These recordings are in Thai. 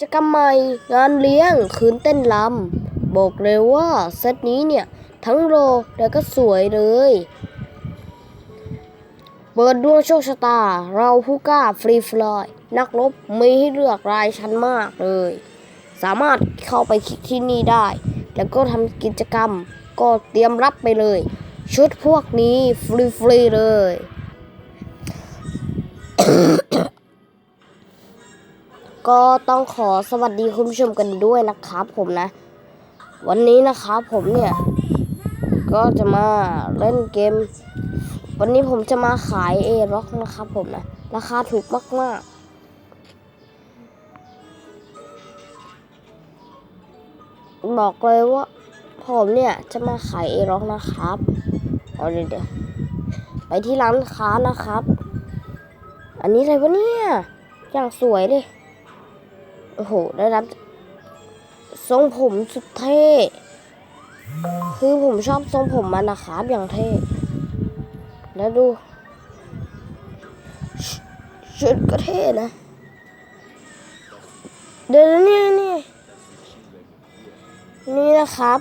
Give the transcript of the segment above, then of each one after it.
จกรรมใหม่งานเลี้ยงคืนเต้นรำบอกเลยว่าเซตนี้เนี่ย ทั้งโรแล้วก็สวยเลย เปิดดวงโชคชะตา เราผู้กล้าฟรีฟลอย นักรบมีให้เลือกรายชั้นมากเลย สามารถเข้าไปคลิกที่นี่ได้ แล้วก็ทำกิจกรรมก็เตรียมรับไปเลย ชุดพวกนี้ฟรีๆเลย ก็ต้องขอสวัสดีคุณผู้ชมกันด้วยนะครับ ผมนะ วันนี้นะครับผมเนี่ย ก็จะมาเล่นเกม วันนี้ผมจะมาขายเอร็อกนะครับผมนะ ราคาถูกมากๆบอกเลยว่าผมเนี่ยจะมาขายเอร็อกนะครับ เอาเดี๋ยวเดี๋ยวไปที่ร้านค้านะครับ อันนี้อะไรวะเนี่ย อย่างสวยเลย โอ้โห ได้รับทรงผมสุดเท่ คือผมชอบทรงผมมันนะครับอย่างเท่ แล้วดู ชุดก็เท่นะ เดี๋ยวนะนี่นี่นี่นะครับ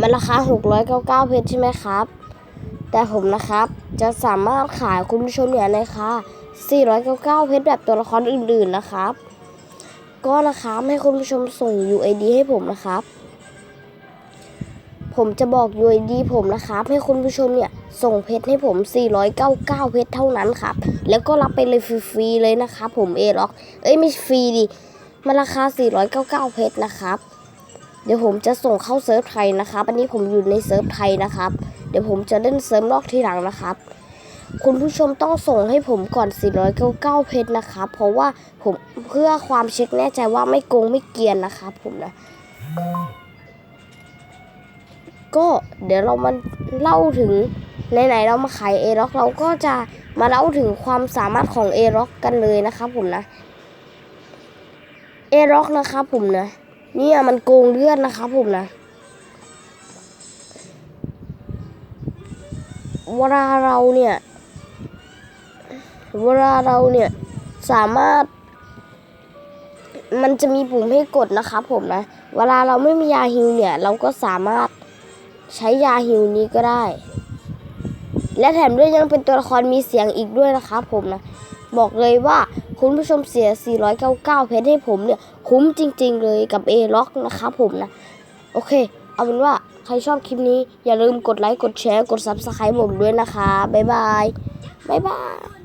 มันราคา 699 เพชรใช่ไหมครับ แต่ผมนะครับจะสามารถขายคุณผู้ชมเนี่ยในราคา 499 เพชรแบบตัวละครอื่นๆนะครับ ก็นะครับให้คุณผู้ชมส่ง UID ให้ผมนะครับ ผมจะบอก UID ผมนะครับ ให้คุณผู้ชมเนี่ยส่งเพชรให้ผม 499 เพชรเท่านั้นครับ แล้วก็รับไปเลยฟรีๆเลยนะครับผมเอล็อกเอ้ยไม่ฟรีดิมันราคา 499 เพชรนะครับ เดี๋ยวผมจะส่งเข้าเซิร์ฟไทยนะครับ อันนี้ผมอยู่ในเซิร์ฟไทยนะครับ เดี๋ยวผมจะเล่นเซิร์ฟนอกทีหลังนะครับ คุณผู้ชมต้องส่งให้ผมก่อน 499 เพชรนะครับ เพราะว่าผมเพื่อความเช็คแน่ใจว่าไม่โกงไม่เกียนนะครับผมนะ ก็เดี๋ยวเรามาเล่าถึงไหนๆเรามาขายเอร็อกเราก็จะมาเล่าถึงความสามารถของเอร็อกกันเลยนะครับผมนะเอร็อกนะครับผมนะเนี่ยมันโกงเลือดนะครับผมนะเวลาเราเนี่ย เวลาเราเนี่ยสามารถ มันจะมีปุ่มให้กดนะครับผมนะ เวลาเราไม่มียาฮิวเนี่ย เราก็สามารถใช้ยาฮิวนี้ก็ได้ และแถมด้วยยังเป็นตัวละครมีเสียงอีกด้วยนะครับผมนะ บอกเลยว่าคุณผู้ชมเสีย 499 เพชรให้ผมเนี่ย คุ้มจริง ๆ เลยกับเอล็อกนะครับผมนะ โอเค เอาเป็นว่าใครชอบคลิปนี้อย่าลืมกดไลค์ กดแชร์ กด Subscribe ผมด้วยนะคะ บ๊ายบาย บ๊ายบาย